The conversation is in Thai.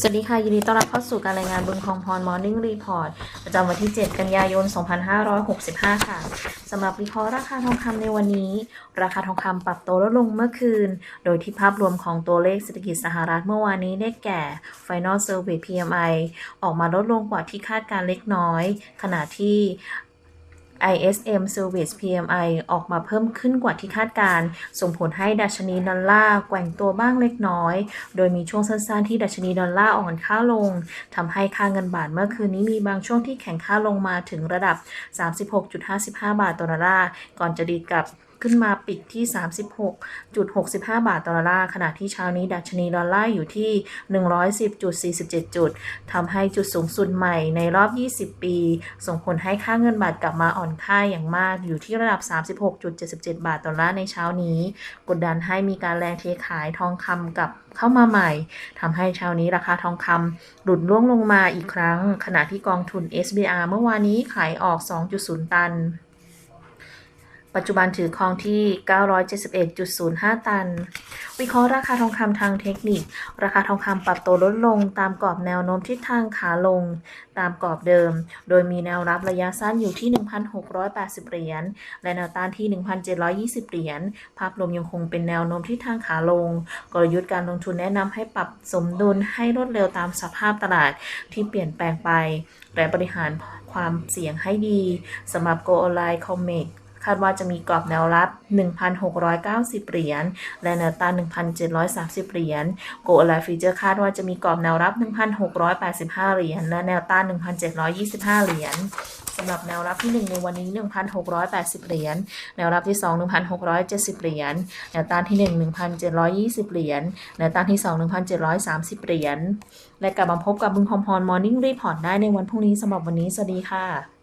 สวัสดีค่ะ ยินดีต้อนรับเข้าสู่การรายงานบึงทองพร Morning Report ประจำวันที่ 7 กันยายน 2565 ค่ะสำหรับวิเคราะห์ราคาทองคำในวันนี้ ราคาทองคำปรับตัวลดลงเมื่อคืน โดยที่ภาพรวมของตัวเลขเศรษฐกิจสหรัฐเมื่อวานนี้ได้แก่ Final Survey PMI ออกมาลดลงกว่าที่คาดการณ์เล็กน้อย ขณะที่ ISM Service PMI ออกมาเพิ่มขึ้นกว่าที่คาดการ ส่งผลให้ดัชนีดอลลาร์แกว่งตัวบ้างเล็กน้อย โดยมีช่วงสั้นๆที่ดัชนีดอลลาร์อ่อนค่าลงทำให้ค่าเงินบาทเมื่อคืนนี้มีบางช่วงที่แข็งค่าลงมาถึงระดับ 36.55 บาทต่อดอลลาร์ ก่อนจะดีกลับ ขึ้นมาปิดที่ 36.65 บาทต่อดอลลาร์ขณะที่เช้านี้ดัชนีดอลลาร์อยู่ที่ 110.47 จุดทำให้จุดสูงสุดใหม่ในรอบ 20 ปี ส่งผลให้ค่าเงินบาทกลับมาอ่อนค่าอย่างมากอยู่ที่ระดับ 36.77 บาทต่อดอลลาร์ในเช้านี้ กดดันให้มีการแรงเทขายทองคำกับเข้ามาใหม่ทำให้เช้านี้ราคาทองคำหลุดล่วงลงมาอีกครั้ง ขณะที่กองทุน SBR เมื่อวานนี้ขายออก 2.0 ตัน ปัจจุบันถือครองที่ 971.05 ตัน วิเคราะห์ราคาทองคำทางเทคนิค ราคาทองคำปรับตัวลดลงตามกรอบแนวโน้มทิศทางขาลง ตามกรอบเดิม โดยมีแนวรับระยะสั้นอยู่ที่ 1,680 เหรียญ และแนวต้านที่ 1,720 เหรียญ ภาพรวมยังคงเป็นแนวโน้มทิศทางขาลง กลยุทธ์การลงทุนแนะนำให้ปรับสมดุลให้รวดเร็วตามสภาพตลาดที่เปลี่ยนแปลงไป และบริหารความเสี่ยงให้ดีสำหรับ Go Online Comex คาดว่าจะมีกรอบแนวรับ 1,690 เหรียญ และแนวต้าน 1,730 เหรียญ โกลไลฟีเจอร์คาดว่าจะมีกรอบแนวรับ 1,685 เหรียญ และแนวต้าน 1,725 เหรียญสำหรับแนวรับที่ 1 ในวันนี้ 1,680 เหรียญ แนวรับที่ 2 1,670 เหรียญ แนวต้านที่ 1 1,720 เหรียญ แนวต้านที่ 2 1,730 เหรียญ และกลับมาพบกับบึงพรมพร Morning Report ได้ในวันพรุ่งนี้สำหรับวันนี้ สวัสดีค่ะ